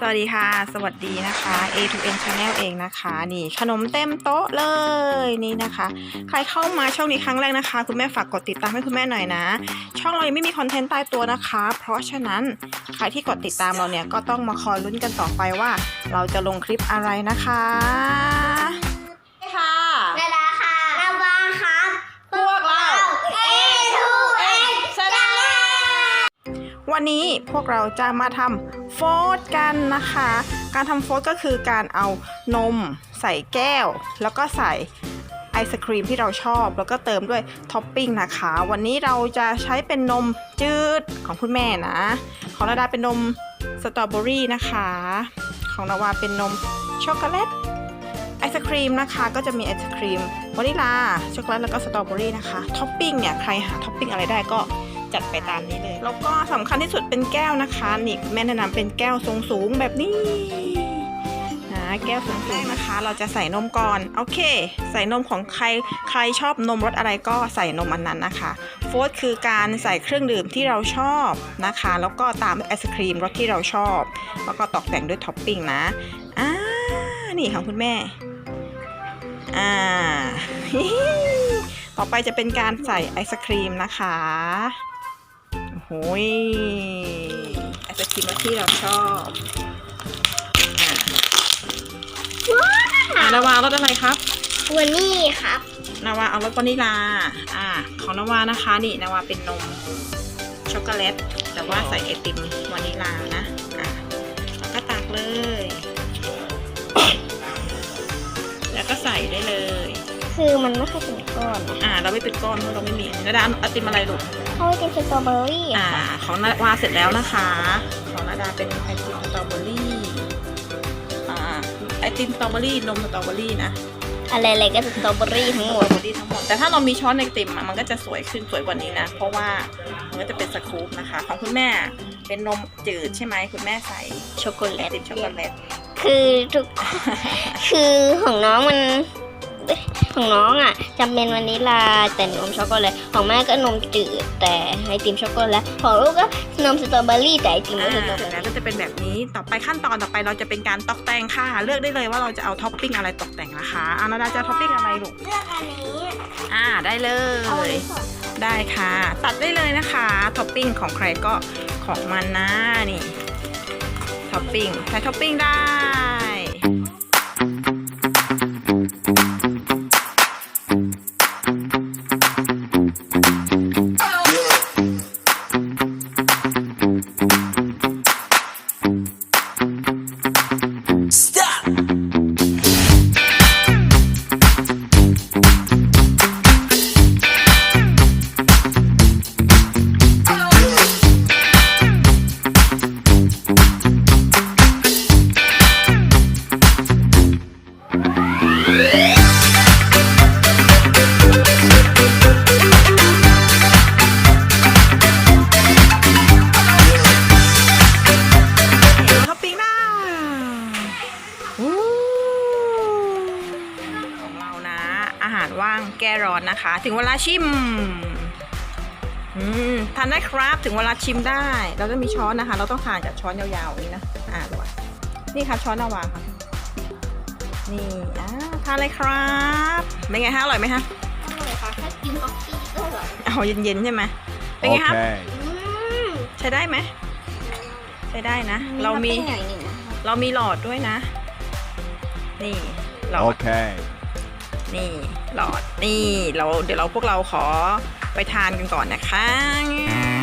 สวัสดีค่ะ สวัสดีนะคะ A to N Channel เองนะคะ นี่ขนมเต็มโต๊ะเลยนี่นะคะ ใครเข้ามาช่องนี้ครั้งแรกนะคะ คุณแม่ฝากกดติดตามให้คุณแม่หน่อยนะ ช่องเรายังไม่มีคอนเทนต์ตายตัวนะคะ เพราะฉะนั้นใครที่กดติดตามเราเนี่ยก็ต้องมาคอยลุ้นกันต่อไปว่า เราจะลงคลิปอะไรนะคะค่ะนาดาค่ะนาวาครับพวกเรา A to N ชนะวันนี้พวกเราจะมาทำ โฟดกันนะคะ การทำโฟดก็คือการเอานมใส่แก้ว แล้วก็ใส่ไอศครีมที่เราชอบ แล้วก็เติมด้วยท็อปปิ้งนะคะ วันนี้เราจะใช้เป็นนมจืดของคุณแม่นะ ของนาดาเป็นนมสตรอเบอรี่นะคะ ของนาวาเป็นนมช็อกโกแลตไอศครีมนะคะก็จะมีไอศครีมวานิลาช็อกโกแลตแล้วก็สตรอเบอรี่นะคะท็อปปิ้งเนี่ยใครหาท็อปปิ้งอะไรได้ก็ จัดไปตามนี้เลย แล้วก็สำคัญที่สุดเป็นแก้วนะคะนี่แม่แนะนำเป็นแก้วทรงสูงแบบนี้นะแก้วสูงสูงนะคะ เราจะใส่นมก่อนโอเค ใส่นมของใครใครชอบนมรสอะไรก็ใส่นมอันนั้นนะคะโฟร์คือการใส่เครื่องดื่มที่เราชอบนะคะ แล้วก็ตามไอศครีมรสที่เราชอบ แล้วก็ตกแต่งด้วยท็อปปิ้งนะอ่านี่ของคุณแม่อ่าต่อไปจะเป็นการใส่ไอศครีมนะคะ โอ้โหยไอศครีมรสที่เราชอบอ่าอ่านาวารสอะไรครับวันนี้ครับ นาวาเอารสวานิลา อ่า ของนาวานะคะนี่นาวาเป็นนมช็อกโกแลตแต่ว่าใส่ไอติมวานิลานะ อ่าแล้วก็ตักเลย คือมันไม่ค่อยเป็นก้อนอ่า เราไม่เป็นก้อนเพราะเราไม่มีนาดาไอติมอะไรลูกเขาเป็นสตรอเบอรี่อ่าของนาวาเสร็จแล้วนะคะ ของนาดาเป็นไอติมสตรอเบอรี่อ่าไอติมสตรอเบอรี่นมสตรอเบอรี่นะอะไรอะไรก็สตรอเบอรี่ทั้งสหมตรดอเบอรี่ทั้งหมดแต่ถ้าเรามีช้อนไอติมอะมันก็จะสวยขึ้นสวยกว่านี้นะ เพราะว่ามันก็จะเป็นสกู๊ปนะคะ ของคุณแม่เป็นนมจืดใช่ไหมคุณแม่ใส่ช็อกโกแลไอตติมช็อกโกแลตคือทุกคือของน้องมันเอ้ย ของน้องอะจำเป็นวานิลาแต่นมช็อกโกแลตของแม่ก็นมจืดแต่ไอติมช็อกโกแลตของลูกก็นมสตรอเบอรี่แต่ไอติมอ่าก็สตรอเสเบร็อจแล้วรี่ก็จะเป็นแบบนี้ต่อไปขั้นตอนต่อไปเราจะเป็นการตกแต่งค่ะ เลือกได้เลยว่าเราจะเอาท็อปปิ้งอะไรตกแต่งนะคะอานาดาจะท็อปปิ้งอะไรลูกเลือกอันนี้อ่าได้เลเอาอันยนี้ก่อนได้ค่ะ ตัดได้เลยนะคะท็อปปิ้งของใครก็ของมันนะนี่ท็อปปิ้งใช้ท็อปปิ้งได้ อาหารว่างแก้ร้อนนะคะ ถึงเวลาชิมอืมทานได้ครับถึงเวลาชิมได้ เราจะมีช้อนนะคะ เราต้องทานกับช้อนยาวๆอย่างนี้นะอ่าดูอะนี่ครับช้อนนาวาค่ะนี่อ่าทานเลยครับเป็นไงฮะอร่อยไหมฮะอร่อยค่ะถ้ากินคอฟฟี่ก็อร่อยเอาเย็นๆใช่ไหมเป็นไงครับ Okay. อืมใช้ได้ไหมใช้ได้นะ เรามีท็อปปิ้งหน่อยหนึ่งนะคะเรามีหลอดด้วยนะ นี่หลอด Okay. นี่หลอดนี่เราเดี๋ยวเราพวกเราขอไปทานกันก่อนนะคะ